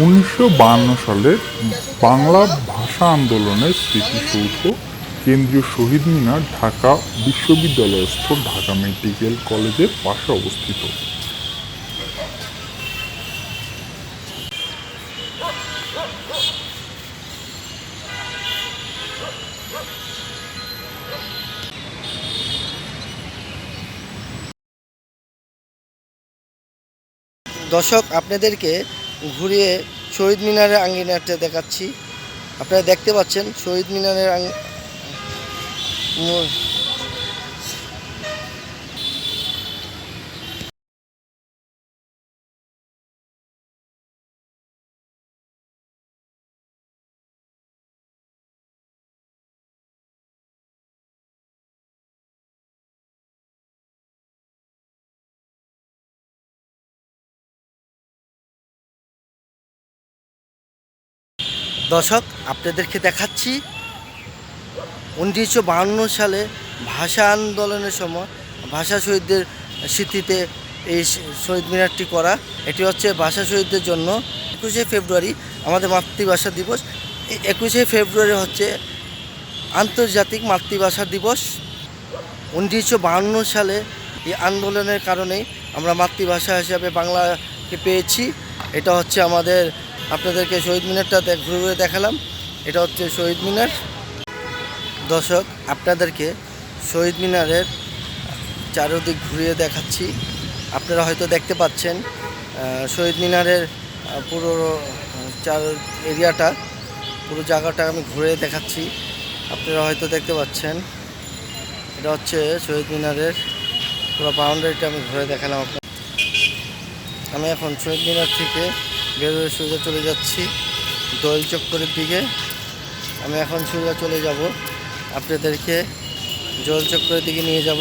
উনিশশো বাহান্ন সালে বাংলা ভাষা আন্দোলনের স্মৃতিসৌধ কেন্দ্রীয় শহীদ মিনার ঢাকা বিশ্ববিদ্যালয়স্থ ঢাকা মেডিকেল কলেজের পাশে অবস্থিত। দর্শক, আপনাদেরকে ঘুরিয়ে শহীদ মিনারের আঙ্গিনাটা দেখাচ্ছি। আপনারা দেখতে পাচ্ছেন শহীদ মিনারের দর্শক, আপনাদেরকে দেখাচ্ছি উনিশশো সালে ভাষা আন্দোলনের সময় ভাষা শহীদদের স্মৃতিতে এই শহীদ মিনারটি করা। এটি হচ্ছে ভাষা শহীদদের জন্য একুশে ফেব্রুয়ারি আমাদের মাতৃভাষা দিবস। একুশে ফেব্রুয়ারি হচ্ছে আন্তর্জাতিক মাতৃভাষা দিবস। উনিশশো সালে এই আন্দোলনের কারণেই আমরা মাতৃভাষা হিসাবে বাংলাকে পেয়েছি। এটা হচ্ছে আমাদের আপনাদেরকে শহীদ মিনারটা ঘুরে ঘুরে দেখালাম। এটা হচ্ছে শহীদ মিনার। দর্শক, আপনাদেরকে শহীদ মিনারের চারদিক ঘুরিয়ে দেখাচ্ছি। আপনারা হয়তো দেখতে পাচ্ছেন শহীদ মিনারের পুরো চার এরিয়াটা, পুরো জায়গাটা আমি ঘুরে দেখাচ্ছি। আপনারা হয়তো দেখতে পাচ্ছেন, এটা হচ্ছে শহীদ মিনারের পুরো বাউন্ডারিটা আমি ঘুরে দেখালাম আমি এখন শহীদ মিনার থেকে বের হয়ে সোজা চলে যাচ্ছি দোল চক্করের দিকে। আমি এখন সোজা চলে যাব। আপনাদেরকে জল চক্করের দিকে নিয়ে যাব।